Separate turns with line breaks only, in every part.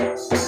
Thank you.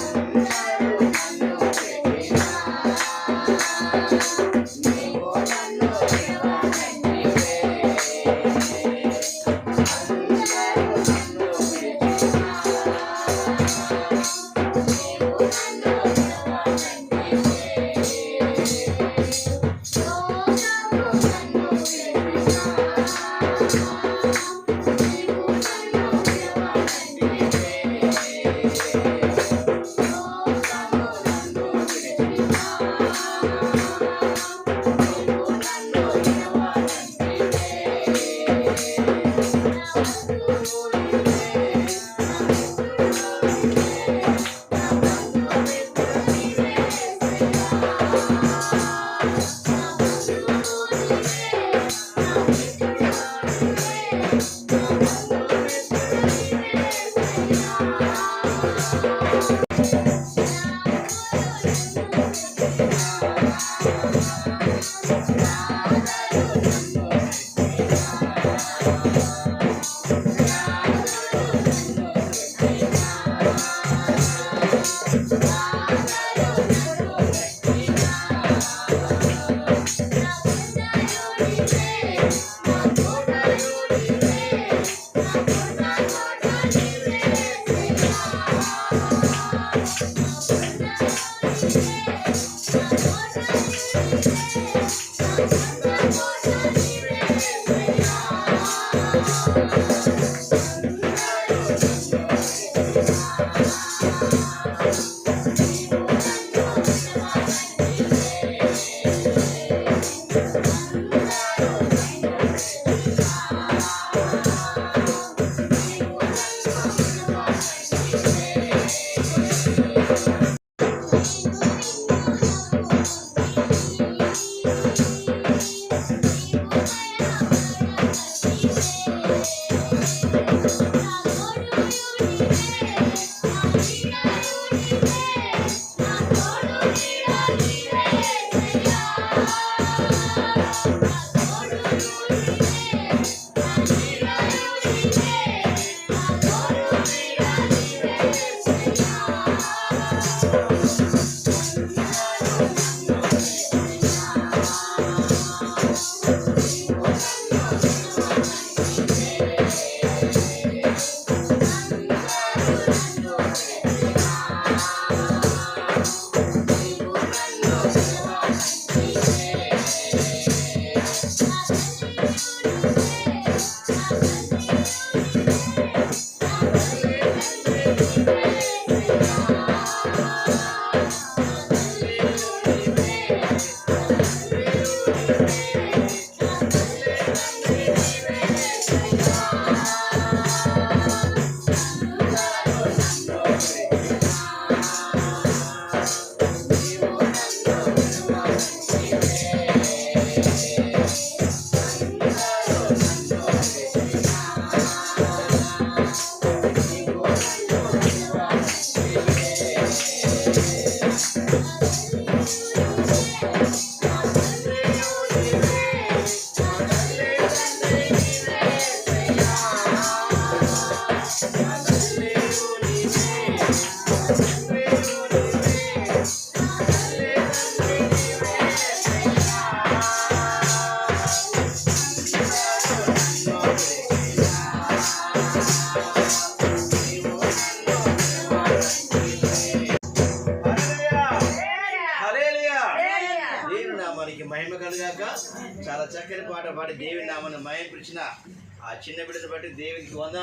నామానికి మహిమ కలుగాక చాలా చక్కని పాట పాడి దేవుని నామాన్ని మహిమ ఆ చిన్న బిడ్డను బట్టి దేవునికి వంద